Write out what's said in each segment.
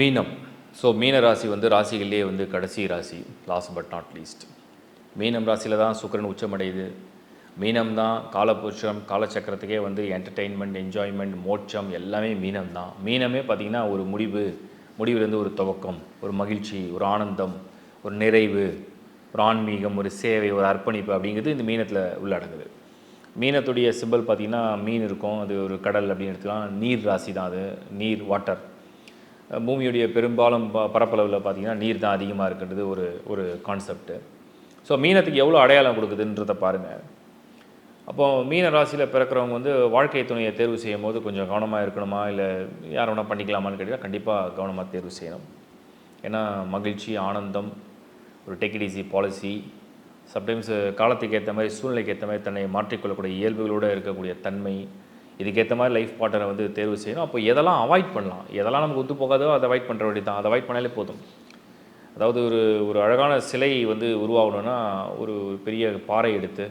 மீனம். ஸோ மீன ராசி வந்து ராசிகள்லேயே வந்து கடைசி ராசி லாஸ்ட் பட் நாட் லீஸ்ட் மீனம் ராசியில் தான் சுக்கிரன் உச்சமடையுது. மீனம் தான் காலபுருஷம் காலச்சக்கரத்துக்கே வந்து என்டர்டெயின்மெண்ட் என்ஜாய்மெண்ட் மோட்சம் எல்லாமே மீனம் தான். மீனமே பார்த்திங்கன்னா ஒரு முடிவு முடிவுலேருந்து ஒரு துவக்கம் ஒரு மகிழ்ச்சி ஒரு ஆனந்தம் ஒரு நிறைவு ஒரு ஆன்மீகம் ஒரு சேவை ஒரு அர்ப்பணிப்பு அப்படிங்கிறது இந்த மீனத்தில் உள்ளடங்குது. மீனத்துடைய சிம்பல் பார்த்திங்கன்னா மீன் இருக்கும். அது ஒரு கடல் அப்படின்னு எடுத்துக்கலாம். நீர் ராசி தான் அது. நீர் வாட்டர் பூமியுடைய பெரும்பாலும் ப பரப்பளவில் பார்த்திங்கன்னா நீர் தான் அதிகமாக இருக்கின்றது ஒரு ஒரு கான்செப்ட்டு ஸோ மீனத்துக்கு எவ்வளோ அடையாளம் கொடுக்குதுன்றதை பாருங்கள் அப்போ மீன ராசியில் பிறக்கிறவங்க வந்து வாழ்க்கை துணையை தேர்வு செய்யும் போது கொஞ்சம் கவனமாக இருக்கணுமா? இல்லை யார் வேணால் பண்ணிக்கலாமான்னு கேட்டால் கண்டிப்பாக கவனமாக தேர்வு செய்யணும். ஏன்னா மகிழ்ச்சி ஆனந்தம் ஒரு டெக்கிடிசி பாலிசி சம்டைம்ஸ் காலத்துக்கு ஏற்ற மாதிரி சூழ்நிலைக்கு ஏற்ற மாதிரி தன்னை மாற்றிக்கொள்ளக்கூடிய இயல்புகளோடு இருக்கக்கூடிய தன்மை இதுக்கேற்ற மாதிரி லைஃப் பார்ட்னரை வந்து தேர்வு செய்யணும். அப்போ எதெல்லாம் அவாய்ட் பண்ணலாம்? எதெல்லாம் நமக்கு ஒத்து போகாதோ அதை அவாய்ட் பண்ணுற வேண்டியது தான். அதை அவாய்ட் பண்ணாலே போதும். அதாவது ஒரு ஒரு அழகான சிலை வந்து உருவாகணும்னா ஒரு பெரிய பாறை எடுத்து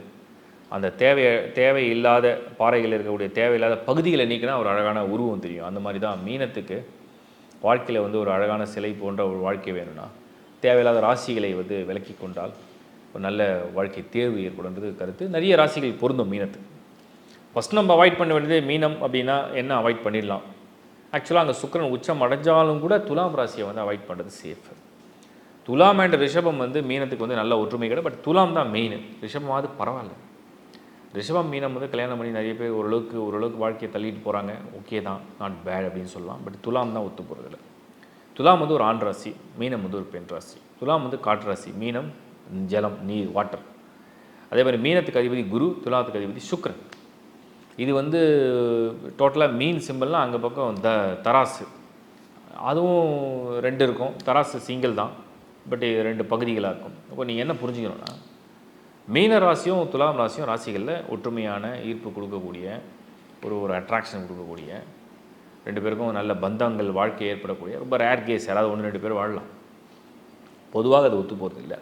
அந்த தேவையை தேவை இல்லாத பாறைகள் இருக்கக்கூடிய தேவையில்லாத பகுதிகளை நீக்கினா ஒரு அழகான உருவம் தெரியும். அந்த மாதிரி தான் மீனத்துக்கு வாழ்க்கையில் வந்து ஒரு அழகான சிலை போன்ற ஒரு வாழ்க்கை வேணும்னா தேவையில்லாத ராசிகளை வந்து விலக்கி கொண்டால் ஒரு நல்ல வாழ்க்கை தேர்வு ஏற்படுன்றது கருத்து. நிறைய ராசிகள் பொருந்தும் மீனத்துக்கு. ஃபஸ்ட் நம்ம அவாய்ட் பண்ண வேண்டியது மீனம் அப்படின்னா என்ன அவாய்ட் பண்ணிடலாம். ஆக்சுவலாக அங்கே சுக்கிரன் உச்சம் அடைஞ்சாலும் கூட துலாம் ராசியை வந்து அவாய்ட் பண்ணுறது சேஃப் துலாம் அண்ட் ரிஷபம் வந்து மீனத்துக்கு வந்து நல்ல ஒற்றுமை கிடையாது. பட் துலாம் தான் மெயின் ரிஷபமாவது பரவாயில்ல. ரிஷபம் மீனம் வந்து கல்யாணம் பண்ணி நிறைய பேர் ஓரளவுக்கு ஓரளவுக்கு வாழ்க்கையை தள்ளிட்டு போகிறாங்க ஓகே தான். நாட் பேட் அப்படின்னு சொல்லலாம். பட் துலாம் தான் ஒத்து போகிறதில்ல துலாம் வந்து ஒரு ஆண் ராசி. மீனம் வந்து ஒரு பெண் ராசி. துலாம் வந்து காற்று ராசி. மீனம் ஜலம் நீர் வாட்டர் அதே மாதிரி மீனத்துக்கு அதிபதி குரு துலாத்துக்கு அதிபதி சுக்ரன் இது வந்து டோட்டலாக மீன் சிம்பிள்னால் அங்கே பக்கம் த தராசு. அதுவும் ரெண்டு இருக்கும். தராசு சிங்கிள் தான். பட் இது ரெண்டு பகுதிகளாக இருக்கும். இப்போ நீங்கள் என்ன புரிஞ்சுக்கணும்னா மீன ராசியும் துலாம் ராசியும் ராசிகளில் ஒற்றுமையான ஈர்ப்பு கொடுக்கக்கூடிய ஒரு ஒரு அட்ராக்ஷன் கொடுக்கக்கூடிய ரெண்டு பேருக்கும் நல்ல பந்தங்கள் வாழ்க்கை ஏற்படக்கூடிய ரொம்ப ரேர் கேஸ் யாராவது ஒன்று ரெண்டு பேர் வாழலாம். பொதுவாக அது ஒத்து போகிறது இல்லை